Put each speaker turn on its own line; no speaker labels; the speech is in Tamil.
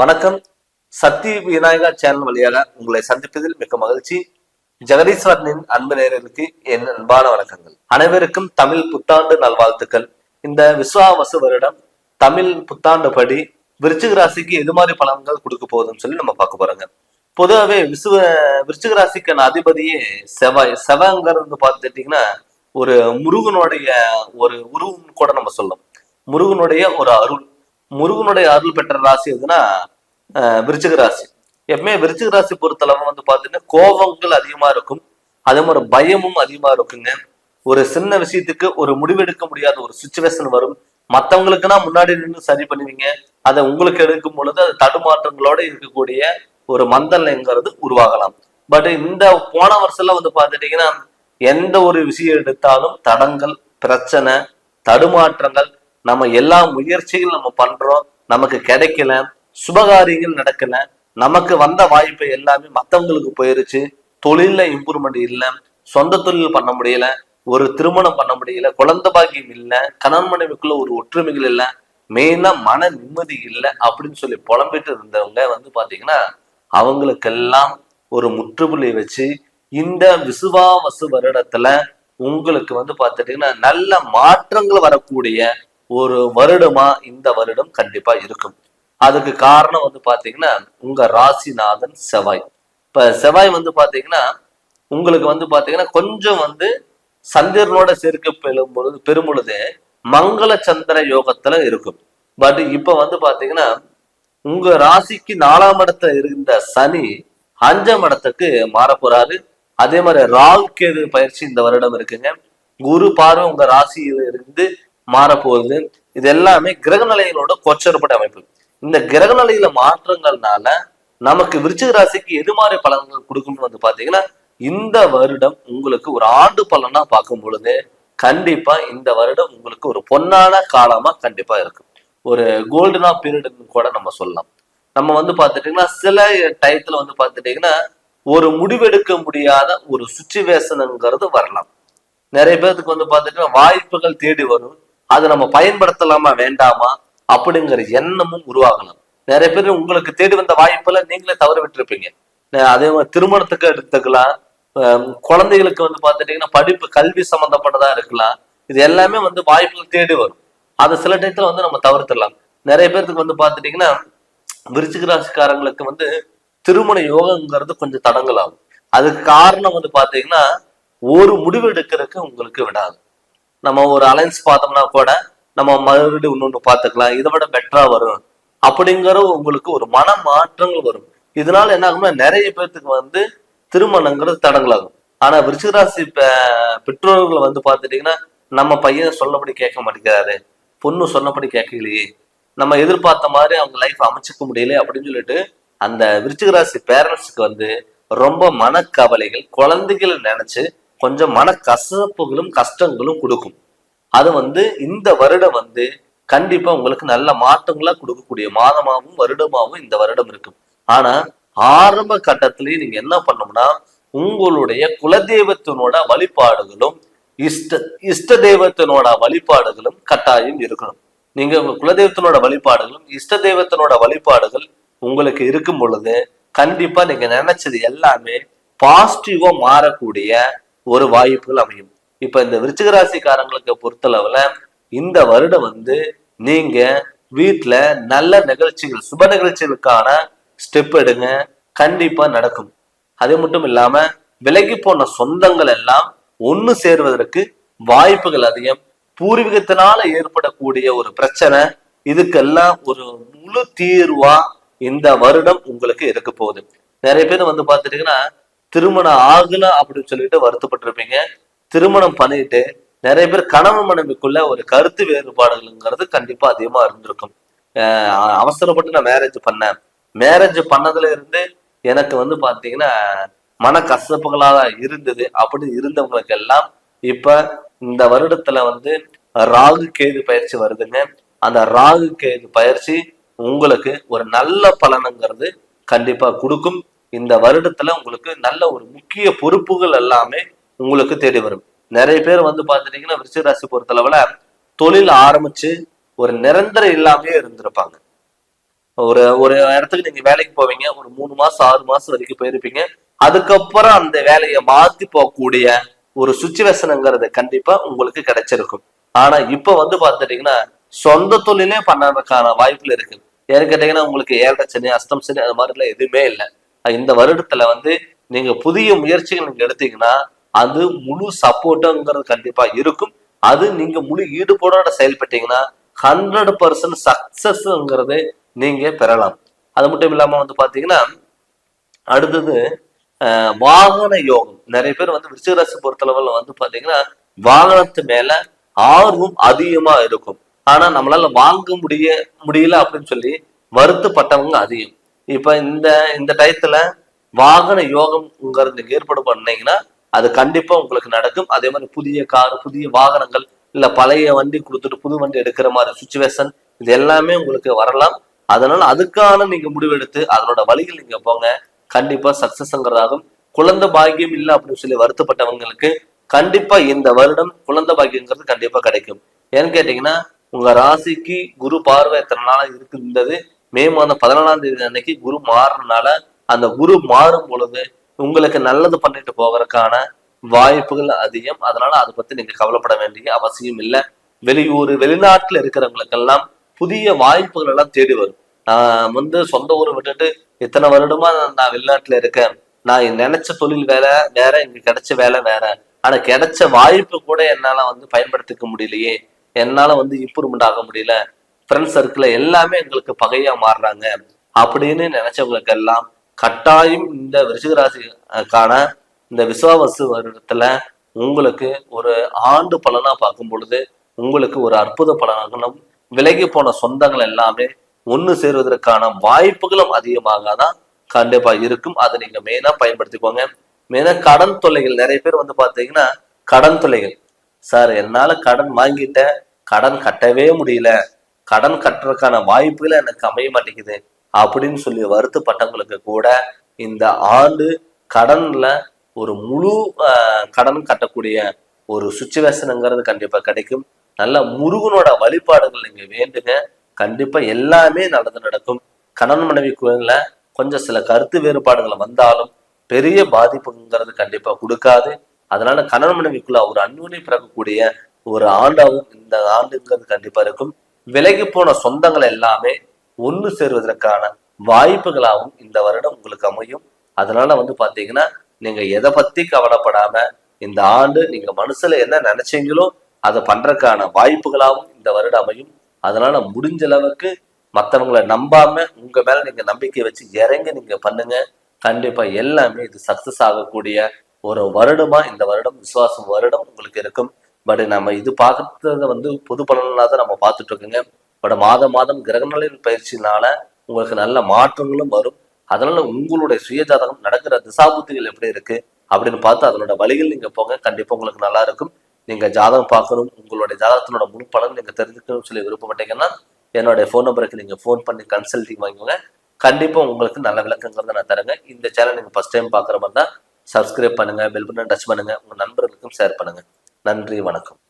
வணக்கம். சக்தி விநாயகா சேனல் வழியாக உங்களை சந்திப்பதில் மிக்க மகிழ்ச்சி. ஜெகதீஸ்வரனின் அன்பு நேயர்களுக்கு என் அன்பான வணக்கங்கள். அனைவருக்கும் தமிழ் புத்தாண்டு நல்வாழ்த்துக்கள். இந்த விஸ்வாவசு வருடம் தமிழ் புத்தாண்டு படி விருச்சிக ராசிக்கு எது மாதிரி பலன்கள் கொடுக்க போகுதுன்னு சொல்லி நம்ம பார்க்க போறோங்க. பொதுவாகவே விசுவ விருச்சிக ராசிக்கான அதிபதியே செவ்வாய். செவ்வாய்ங்கிறது பார்த்துட்டீங்கன்னா ஒரு முருகனுடைய ஒரு உருவம் கூட நம்ம சொல்லலாம். முருகனுடைய ஒரு அருள். முருகனுடைய அருள் பெற்ற ராசி எதுனா விருச்சிக ராசி. எப்பவுமே விருச்சிக ராசி பொறுத்தளவு வந்து பாத்தீங்கன்னா கோபங்கள் அதிகமா இருக்கும். அதே மாதிரி பயமும் அதிகமா இருக்குங்க. ஒரு சின்ன விஷயத்துக்கு ஒரு முடிவெடுக்க முடியாத ஒரு சுச்சுவேஷன் வரும். மத்தவங்களுக்குன்னா முன்னாடி நின்று சரி பண்ணுவீங்க. அதை உங்களுக்கு எடுக்கும் பொழுது அது தடுமாற்றங்களோட இருக்கக்கூடிய ஒரு மந்தல்ங்கிறது உருவாகலாம். பட் இந்த போன வருஷம்ல வந்து பார்த்துட்டீங்கன்னா எந்த ஒரு விஷயம் எடுத்தாலும் தடங்கள் பிரச்சனை தடுமாற்றங்கள் நம்ம எல்லா முயற்சிகளும் நம்ம பண்றோம். நமக்கு கிடைக்கல. சுபகாரியங்கள் நடக்கல. நமக்கு வந்த வாய்ப்பு எல்லாமே மத்தவங்களுக்கு போயிருச்சு. தொழில்ல இம்ப்ரூவ்மெண்ட் இல்லை. சொந்த தொழில் பண்ண முடியல. ஒரு திருமணம் பண்ண முடியல. குழந்தை பாக்கியம் இல்லை. கணவன் மனைவிக்குள்ள ஒரு ஒற்றுமைகள் இல்லை. மெயினா மன நிம்மதி இல்லை அப்படின்னு சொல்லி புலம்பிட்டு இருந்தவங்க வந்து பாத்தீங்கன்னா அவங்களுக்கெல்லாம் ஒரு முற்றுப்புள்ளி வச்சு இந்த விசுவாவசு வருடத்துல உங்களுக்கு வந்து பார்த்துட்டீங்கன்னா நல்ல மாற்றங்கள் வரக்கூடிய ஒரு வருடமா இந்த வருடம் கண்டிப்பா இருக்கும். அதுக்கு காரணம் வந்து பாத்தீங்கன்னா உங்க ராசிநாதன் செவ்வாய். இப்ப செவ்வாய் வந்து பாத்தீங்கன்னா உங்களுக்கு வந்து பாத்தீங்கன்னா கொஞ்சம் வந்து சந்திரனோட சேர்க்க பெறும் பொழுது மங்கள சந்திர யோகத்துல இருக்கும். பட் இப்ப வந்து பாத்தீங்கன்னா உங்க ராசிக்கு நாலாம் இடத்துல இருந்த சனி அஞ்சாம் இடத்துக்கு மாறப்போறாரு. போறாரு அதே மாதிரி ராகு கேது பயிற்சி இந்த வருடம் இருக்குங்க. குரு பார்வை உங்க ராசியில இருந்து மாறப்போகுது. இது எல்லாமே கிரக நிலைகளோட கொச்சரப்பட்ட அமைப்பு. இந்த கிரக நிலையில மாற்றங்கள்னால நமக்கு விருச்சிக ராசிக்கு எது மாதிரி பலன்கள் கொடுக்கும்னு வந்து பாத்தீங்கன்னா இந்த வருடம் உங்களுக்கு ஒரு ஆண்டு பலனா பார்க்கும் பொழுது கண்டிப்பா இந்த வருடம் உங்களுக்கு ஒரு பொன்னான காலமா கண்டிப்பா இருக்கும். ஒரு கோல்டனா பீரியட்னு கூட நம்ம சொல்லலாம். நம்ம வந்து பாத்துட்டீங்கன்னா சில டயத்துல வந்து பாத்துட்டீங்கன்னா ஒரு முடிவெடுக்க முடியாத ஒரு சுச்சுவேஷனுங்கிறது வரலாம். நிறைய பேர்த்துக்கு வந்து பாத்துட்டீங்கன்னா வாய்ப்புகள் தேடி வரும். அதை நம்ம பயன்படுத்தலாமா வேண்டாமா? அப்படிங்கிற எண்ணமும் உருவாகலாம். நிறைய பேர் உங்களுக்கு தேடி வந்த வாய்ப்புல நீங்களே தவற விட்டுருப்பீங்க. அதே மாதிரி திருமணத்துக்கு எடுத்துக்கலாம். குழந்தைகளுக்கு வந்து பார்த்துட்டீங்கன்னா படிப்பு கல்வி சம்பந்தப்பட்டதா இருக்கலாம். இது எல்லாமே வந்து வாய்ப்புகள் தேடி வரும். அதை சில டயத்துல வந்து நம்ம தவிர்த்துடலாம். நிறைய பேர்த்துக்கு வந்து பார்த்துட்டீங்கன்னா விருச்சிக ராசிக்காரங்களுக்கு வந்து திருமண யோகங்கிறது கொஞ்சம் தடங்கலாகும். அதுக்கு காரணம் வந்து பாத்தீங்கன்னா ஒரு முடிவு எடுக்கிறதுக்கு உங்களுக்கு விடாது. நம்ம ஒரு அலைன்ஸ் பார்த்தோம்னா கூட நம்ம மறுபடியும் இன்னொன்று பார்த்துக்கலாம். இதை விட பெட்டரா வரும். அப்படிங்கிற உங்களுக்கு ஒரு மன மாற்றங்கள் வரும். இதனால என்ன ஆகும்னா நிறைய பேர்த்துக்கு வந்து திருமணங்கிறது தடங்கலாகும் ஆனா விருச்சிகராசி பெற்றோர்களை பெற்றோர்கள் வந்து பார்த்துட்டீங்கன்னா நம்ம பையன் சொல்லபடி கேட்க மாட்டேங்கிறாரு. பொண்ணு சொன்னபடி கேட்கலையே. நம்ம எதிர்பார்த்த மாதிரி அவங்க லைஃப் அமைச்சுக்க முடியல அப்படின்னு சொல்லிட்டு அந்த விருச்சிகராசி பேரண்ட்ஸுக்கு வந்து ரொம்ப மனக்கவலைகள் குழந்தைகளை நினைச்சு கொஞ்சம் மன கசப்புகளும் கஷ்டங்களும் கொடுக்கும். அது வந்து இந்த வருடம் வந்து கண்டிப்பா உங்களுக்கு நல்ல மாற்றங்களா கொடுக்கக்கூடிய மாதமாகவும் வருடமாகவும் இந்த வருடம் இருக்கும். ஆனா ஆரம்ப கட்டத்திலேயே நீங்க என்ன பண்ணணும்னா உங்களுடைய குலதெய்வத்தினோட வழிபாடுகளும் இஷ்ட இஷ்ட தெய்வத்தினோட வழிபாடுகளும் கட்டாயம் இருக்கணும். நீங்க உங்க குலதெய்வத்தினோட வழிபாடுகளும் இஷ்ட தெய்வத்தினோட வழிபாடுகள் உங்களுக்கு இருக்கும் பொழுது கண்டிப்பா நீங்க நினைச்சது எல்லாமே பாசிட்டிவா மாறக்கூடிய ஒரு வாய்ப்புகள் அமையும். இப்ப இந்த விருச்சிக ராசிக்காரங்களுக்கு பொறுத்தளவுல இந்த வருடம் வந்து நீங்க வீட்டுல நல்ல நிகழ்ச்சிகள் சுப நிகழ்ச்சிகளுக்கான ஸ்டெப் எடுங்க. கண்டிப்பா நடக்கும். அது மட்டும் இல்லாம விலகி போன சொந்தங்கள் எல்லாம் ஒண்ணு சேர்வதற்கு வாய்ப்புகள் அதிகம். பூர்வீகத்தினால ஏற்படக்கூடிய ஒரு பிரச்சனை இதுக்கெல்லாம் ஒரு முழு தீர்வா இந்த வருடம் உங்களுக்கு இருக்க போகுது. நிறைய பேர் வந்து பார்த்துட்டீங்கன்னா திருமணம் ஆகல அப்படின்னு சொல்லிட்டு வருத்தப்பட்டிருப்பீங்க. திருமணம் பண்ணிட்டு நிறைய பேர் கணவன் மனைவிக்குள்ள ஒரு கருத்து வேறுபாடுகள்ங்கிறது கண்டிப்பா அதிகமா இருந்திருக்கும். அவசரப்பட்டு நான் மேரேஜ் பண்ணேன். மேரேஜ் பண்ணதுல இருந்து எனக்கு வந்து பாத்தீங்கன்னா மன கசப்புகளாக இருந்தது. அப்படி இருந்தவங்களுக்கு எல்லாம் இப்ப இந்த வருடத்துல வந்து ராகு கேது பயிற்சி வருதுங்க. அந்த ராகு கேது பயிற்சி உங்களுக்கு ஒரு நல்ல பலனுங்கிறது கண்டிப்பா கொடுக்கும். இந்த வருடத்துல உங்களுக்கு நல்ல ஒரு முக்கிய பொறுப்புகள் எல்லாமே உங்களுக்கு தேடி வரும். நிறைய பேர் வந்து பாத்துட்டீங்கன்னா விருச்சிகராசி பொறுத்தளவுல தொழில் ஆரம்பிச்சு ஒரு நிரந்தரம் இல்லாமயே இருந்திருப்பாங்க. ஒரு ஒரு இடத்துக்கு நீங்க வேலைக்கு போவீங்க ஒரு மூணு மாசம் ஆறு மாசம் வரைக்கும் போயிருப்பீங்க. அதுக்கப்புறம் அந்த வேலையை மாத்தி போகக்கூடிய ஒரு சுச்சுவேஷனுங்கிறது கண்டிப்பா உங்களுக்கு கிடைச்சிருக்கும். ஆனா இப்ப வந்து பாத்துட்டீங்கன்னா சொந்த தொழிலே பண்ணறதுக்கான வாய்ப்புல இருக்கு. ஏன்னு கேட்டீங்கன்னா உங்களுக்கு ஏழரை சனி அஸ்தம் சனி அது மாதிரிலாம் எதுவுமே இல்லை. இந்த வருடத்துல வந்து நீங்க புதிய முயற்சிகள் நீங்க எடுத்தீங்கன்னா அது முழு சப்போர்ட்டுங்கிறது கண்டிப்பா இருக்கும். அது நீங்க முழு ஈடுபாடோட செயல்பட்டீங்கன்னா ஹண்ட்ரட் பர்சன்ட் சக்சஸ்ங்கிறது நீங்க பெறலாம். அது மட்டும் இல்லாம வந்து பாத்தீங்கன்னா அடுத்தது வாகன யோகம். நிறைய பேர் வந்து விருச்சிகராசி பொறுத்தளவுல வந்து பாத்தீங்கன்னா வாகனத்து மேல ஆர்வம் அதிகமா இருக்கும். ஆனா நம்மளால வாங்க முடிய முடியல அப்படின்னு சொல்லி வருத்தப்பட்டவங்க அதிகம். இப்ப இந்த இந்த டயத்துல வாகன யோகம்ங்கிறது நீங்க ஏற்பாடு பண்ணீங்கன்னா அது கண்டிப்பா உங்களுக்கு நடக்கும். அதே மாதிரி புதிய கார் புதிய வாகனங்கள் இல்ல பழைய வண்டி கொடுத்துட்டு புது வண்டி எடுக்கிற மாதிரி சுச்சுவேஷன் இது எல்லாமே உங்களுக்கு வரலாம். அதனால அதுக்கான நீங்க முடிவெடுத்து அதனோட வழிகள் நீங்க போங்க. கண்டிப்பா சக்சஸ்ங்கிறதாகும் குழந்தை பாக்கியம் இல்லை அப்படின்னு சொல்லி வருத்தப்பட்டவங்களுக்கு கண்டிப்பா இந்த வருடம் குழந்தை பாக்கியங்கிறது கண்டிப்பா கிடைக்கும். ஏன்னு கேட்டீங்கன்னா உங்க ராசிக்கு குரு பார்வை எத்தனை நாளா இருக்கின்றது மே மாதம் பதினாலாம் தேதி அன்னைக்கு குரு மாறுறதுனால அந்த குரு மாறும் பொழுது உங்களுக்கு நல்லது பண்ணிட்டு போவதற்கான வாய்ப்புகள் அதிகம். அதனால அதை பத்தி நீங்க கவலைப்பட வேண்டிய அவசியம் இல்லை. வெளியூர் வெளிநாட்டுல இருக்கிறவங்களுக்கெல்லாம் புதிய வாய்ப்புகள் எல்லாம் தேடி வரும். நான் வந்து சொந்த ஊரை விட்டுட்டு இத்தனை வருடமா நான் வெளிநாட்டுல இருக்கேன். நான் நினைச்ச தொழில் வேற வேற இங்க கிடைச்ச வேலை வேற. ஆனா கிடைச்ச வாய்ப்பு கூட என்னால வந்து பயன்படுத்திக்க முடியலையே. என்னால வந்து இம்ப்ரூவ்மெண்ட் ஆக முடியல. ஃப்ரெண்ட்ஸ் சர்க்கிள் எல்லாமே எங்களுக்கு பகையா மாறுறாங்க அப்படின்னு நினைச்சவங்களுக்கு எல்லாம் கட்டாயம் இந்த விருச்சிகராசிக்கான இந்த விசுவாவசு வருடத்துல உங்களுக்கு ஒரு ஆண்டு பலனா பார்க்கும் பொழுது உங்களுக்கு ஒரு அற்புத பலனாகணும். விலகி போன சொந்தங்கள் எல்லாமே ஒண்ணு சேருவதற்கான வாய்ப்புகளும் அதிகமாக தான் கண்டிப்பா இருக்கும். அதை நீங்க மெயினா பயன்படுத்திக்கோங்க. மெயினா கடன் தொல்லைகள். நிறைய பேர் வந்து பாத்தீங்கன்னா கடன் தொல்லைகள். சார் என்னால கடன் வாங்கிட்டேன். கடன் கட்டவே முடியல. கடன் கட்டுறதுக்கான வாய்ப்புகளை எனக்கு அமைய மாட்டேங்குது அப்படின்னு சொல்லி வருத்தப்பட்டவங்களுக்கு கூட இந்த ஆண்டு கடன்ல ஒரு முழு கடன் கட்டக்கூடிய ஒரு சுச்சுவேஷனுங்கிறது கண்டிப்பா கிடைக்கும். நல்ல முருகனோட வழிபாடுகள் நீங்க வேண்டுங்க. கண்டிப்பா எல்லாமே நடந்து நடக்கும். கணவன் மனைவிக்குள்ள கொஞ்சம் சில கருத்து வேறுபாடுகள் வந்தாலும் பெரிய பாதிப்புங்கிறது கண்டிப்பா கொடுக்காது. அதனால கணவன் மனைவிக்குள்ள ஒரு அந்யோன்ய பிறக்கக்கூடிய ஒரு ஆண்டாவும் இந்த ஆண்டுங்கிறது கண்டிப்பா இருக்கும். விலகி போன சொந்தங்கள் எல்லாமே ஒன்று சேருவதற்கான வாய்ப்புகளாகவும் இந்த வருடம் உங்களுக்கு அமையும். அதனால வந்து பாத்தீங்கன்னா நீங்க எதை பத்தி கவலைப்படாம இந்த ஆண்டு நீங்க மனசுல என்ன நினைச்சீங்களோ அதை பண்றதுக்கான வாய்ப்புகளாகவும் இந்த வருடம் அமையும். அதனால முடிஞ்ச அளவுக்கு மற்றவங்களை நம்பாம உங்க மேல நீங்க நம்பிக்கை வச்சு இறங்கி நீங்க பண்ணுங்க. கண்டிப்பா எல்லாமே இது சக்சஸ் ஆகக்கூடிய ஒரு வருடமா இந்த வருடம் விசுவாசம் வருடம் உங்களுக்கு இருக்கும். பட் நம்ம இது பார்க்கறத வந்து பொது பலனாக தான் நம்ம பார்த்துட்டு இருக்கோங்க பட் மாதம் மாதம் கிரகநிலையின் பயிற்சினால உங்களுக்கு நல்ல மாற்றங்களும் வரும். அதனால உங்களுடைய சுயஜாதகம் நடக்கிற திசாபுத்திகள் எப்படி இருக்கு அப்படின்னு பார்த்து அதனோட வழிகள் நீங்க போங்க. கண்டிப்பா உங்களுக்கு நல்லா இருக்கும். நீங்க ஜாதகம் பார்க்கணும். உங்களுடைய ஜாதகத்தினோட முழு பலன் நீங்க தெரிஞ்சுக்கணும்னு சொல்லி விருப்பப்பட்டீங்கன்னா என்னுடைய ஃபோன் நம்பருக்கு நீங்க ஃபோன் பண்ணி கன்சல்டிங் வாங்குங்க கண்டிப்பா உங்களுக்கு நல்ல விளக்கங்கிறத நான் தரேங்க. இந்த சேனல் நீங்க ஃபர்ஸ்ட் டைம் பாக்குற மாதிரி தான் சப்ஸ்கிரைப் பண்ணுங்க பெல் பட்டன் டச் பண்ணுங்க. உங்க நண்பர்களுக்கும் ஷேர் பண்ணுங்க. நன்றி வணக்கம்.